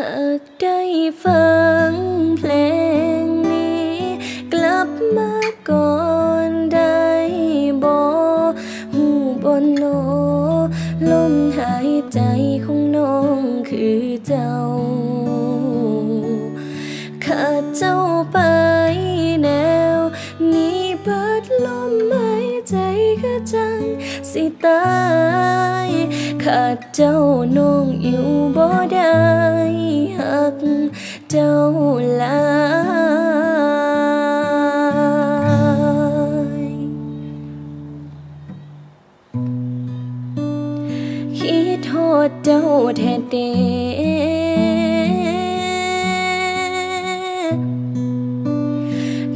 หากได้ฟังเพลงนี้ กลับมาก่อนได้บ่หูบนโนลมหายใจของน้องคือเจ้า ขาดเจ้าไปแนว นี้เบิดลมหายใจก็จังสิตาย ขาดเจ้าน้องอยู่บ่ได้หักเจ้าหลายคิดโทษเจ้าแท้เด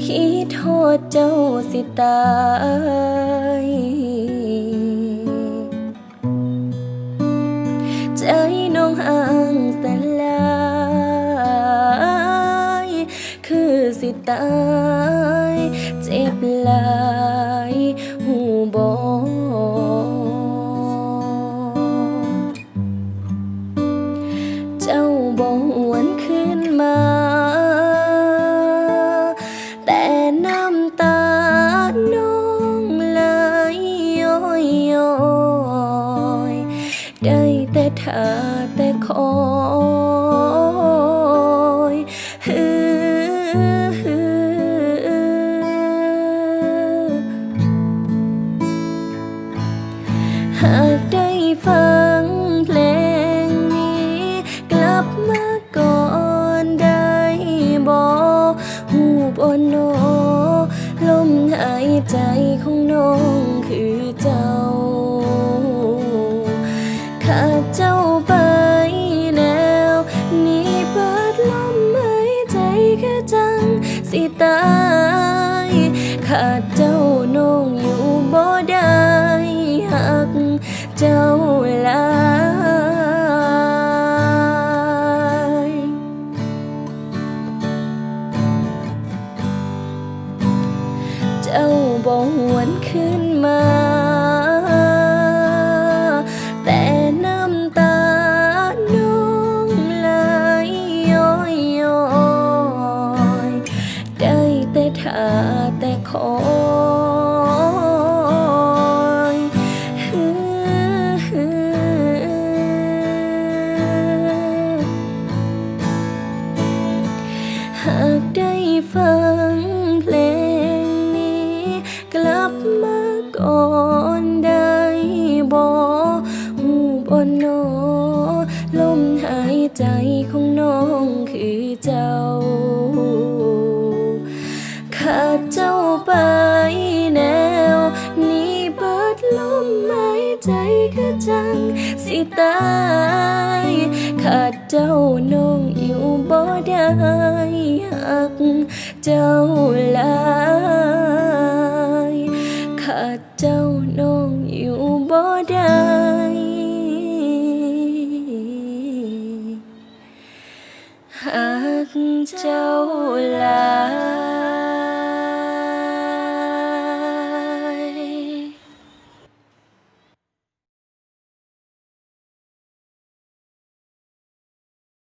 คิดโทษเจ้าสิตาย สิตายเจ็บหลายหูบอเจ้าบ่หวนขึ้นมา แต่น้ำตาน้องไหลย้อยย้อย ได้แต่ท่าแต่คอย หากได้ฟังเพลงนี้ กลับมาก่อนได้บ่หูบอนโนลมหายใจของน้องคือเจ้า ขาดเจ้าไปแนวนี้เปิดลมหายใจแค่จังสิตาย ขาดเจ้า เจ้าหลายเจ้าบ่หวนขึ้นมา แต่น้ำตาน้องไหลย้อยย้อย ได้แต่ท่าแต่คอ บนโนลมหายใจของน้องคือเจ้า ขาดเจ้าไปแนว นี้เบิดลมหายใจก็จังสิตายขาดเจ้าน้องอยู่บ่ได้หักเจ้าลายขา หักเจ้าหลาย